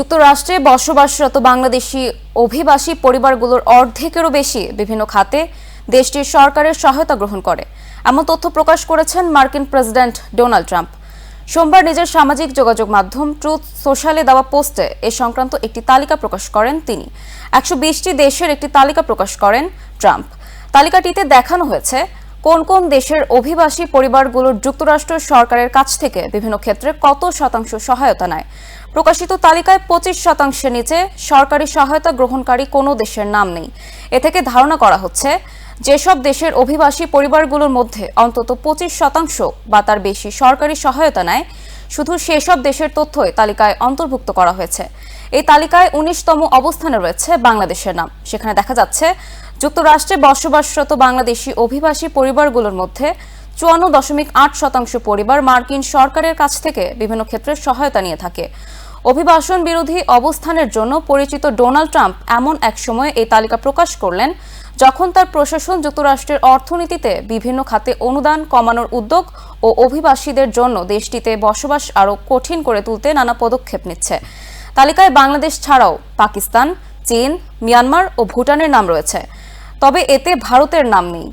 যুক্তরাষ্ট্রে বসবাসরত বাংলাদেশি অভিবাসী পরিবারগুলোর অর্ধেকেরও বেশি বিভিন্ন খাতে দেশটির সরকারের সহায়তা গ্রহণ করে, এমন তথ্য প্রকাশ করেছেন মার্কিন প্রেসিডেন্ট ডোনাল্ড ট্রাম্প। সোমবার নিজের সামাজিক যোগাযোগ মাধ্যম ট্রুথ সোশ্যালে দেওয়া পোস্টে এ সংক্রান্ত একটি তালিকা প্রকাশ করেন তিনি। একশো বিশটি দেশের একটি তালিকা প্রকাশ করেন ট্রাম্প। তালিকাটিতে দেখানো হয়েছে কোন কোন দেশের অভিবাসী পরিবারগুলোর যুক্তরাষ্ট্র সরকারের কাছ থেকে বিভিন্ন ক্ষেত্রে কত শতাংশ সহায়তা নেয়? প্রকাশিত তালিকায় পঁচিশ শতাংশের নিচে সরকারি সহায়তা গ্রহণকারী কোনো দেশের নাম নেই। এ থেকে ধারণা করা হচ্ছে, যেসব দেশের অভিবাসী পরিবারগুলোর মধ্যে অন্তত পঁচিশ শতাংশ বা তার বেশি সরকারি সহায়তা নেয়, শুধু সেসব দেশের তথ্যই তালিকায় অন্তর্ভুক্ত করা হয়েছে। এই তালিকায় উনিশতম অবস্থানে রয়েছে বাংলাদেশের নাম। সেখানে দেখা যাচ্ছে যুক্তরাষ্ট্রে বসবাসরত বাংলাদেশি অভিবাসী পরিবারগুলোর মধ্যে চুয়ান্ন দশমিক আট শতাংশ পরিবার মার্কিন সরকারের কাছ থেকে বিভিন্ন ক্ষেত্রে সহায়তা নিয়ে থাকে। অভিবাসন বিরোধী অবস্থানের জন্য পরিচিত ডোনাল্ড ট্রাম্প এমন এক সময়ে এই তালিকা প্রকাশ করলেন, যখন তার প্রশাসন যুক্তরাষ্ট্রের অর্থনীতিতে বিভিন্ন খাতে অনুদান কমানোর উদ্যোগ ও অভিবাসীদের জন্য দেশটিতে বসবাস আরও কঠিন করে তুলতে নানা পদক্ষেপ নিচ্ছে। তালিকায় বাংলাদেশ ছাড়াও পাকিস্তান, চীন, মিয়ানমার ও ভুটানের নাম রয়েছে। তবে এতে ভারতের নাম নেই।